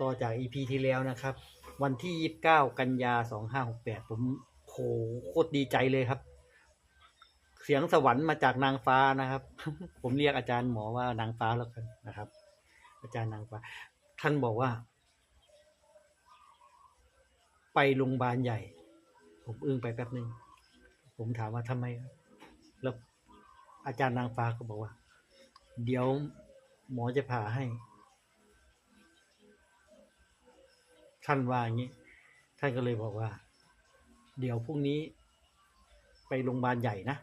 ต่อจากอีพีที่แล้วนะครับ วันที่ยี่สิบเก้ากันยาสองห้าหกแปดผมโหโคตรดีใจเลยครับ เสียงสวรรค์มาจากนางฟ้านะครับ ผมเรียกอาจารย์หมอว่านางฟ้าแล้วกันนะครับ อาจารย์นางฟ้า ท่านบอกว่า ไปโรงพยาบาลใหญ่ ผมอึ้งไปแป๊บหนึ่งผมถามว่าทำไม แล้วอาจารย์นางฟ้าก็บอกว่า เดี๋ยวหมอจะผ่าให้ ท่านว่าอย่างนี้ ท่านก็เลยบอกว่า เดี๋ยวพรุ่งนี้ไปโรงพยาบาลใหญ่นะ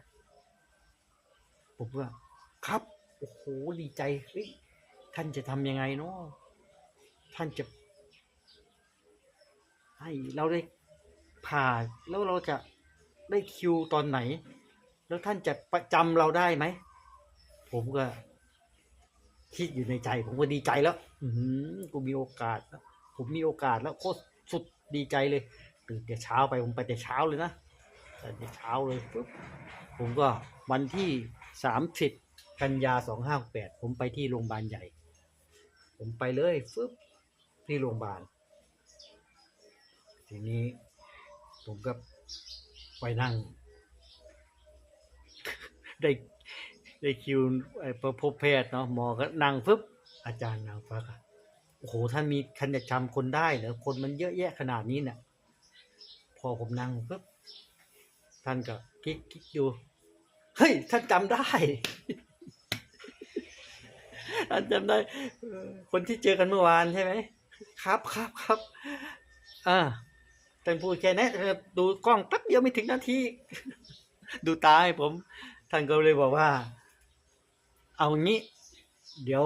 ผมว่า ครับโอ้โหดีใจเฮ้ยท่านจะทำยังไงเนาะท่านจะให้เราได้ผ่าแล้วเราจะได้คิวตอนไหน แล้วท่านจะประจำเราได้ไหม ผมก็คิดอยู่ในใจ ผมก็ดีใจแล้ว อืกูมีโอกาสแล้ว ผมมีโอกาสแล้วโคตรสุดดีใจเลย ตื่นแต่เช้าไปผมไปแต่เช้าเลยนะแต่เช้าเลยปุ๊บผมก็วันที่สามสิบกันยาสองห้าแปดผมไปที่โรงพยาบาลใหญ่ ผมไปเลยฟึบที่โรงพยาบาล ทีนี้ผมก็ไปนั่ง ได้ได้คิวไอ้พบแพทย์เนาะหมอก็นั่งฟึบอาจารย์นางฟ้าก็ โอ้โหท่านมีคันจะจำคนได้เหรอคนมันเยอะแยะขนาดนี้เนี่ยพอผมนั่งฟึบท่านก็คิดคิกดูเฮ้ยท่านจำได้ท่านจำได้ คนที่เจอกันเมื่อวานใช่ไหมครับครับครับอ่าท่านพูดแค่นี้ดูกล้องแป๊บเดียวไม่ถึงนาทีดูตาให้ผม ท่านก็เลยบอกว่า เอางี้ เดี๋ยว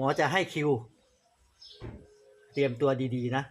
หมอจะให้คิว เตรียมตัวดีๆนะ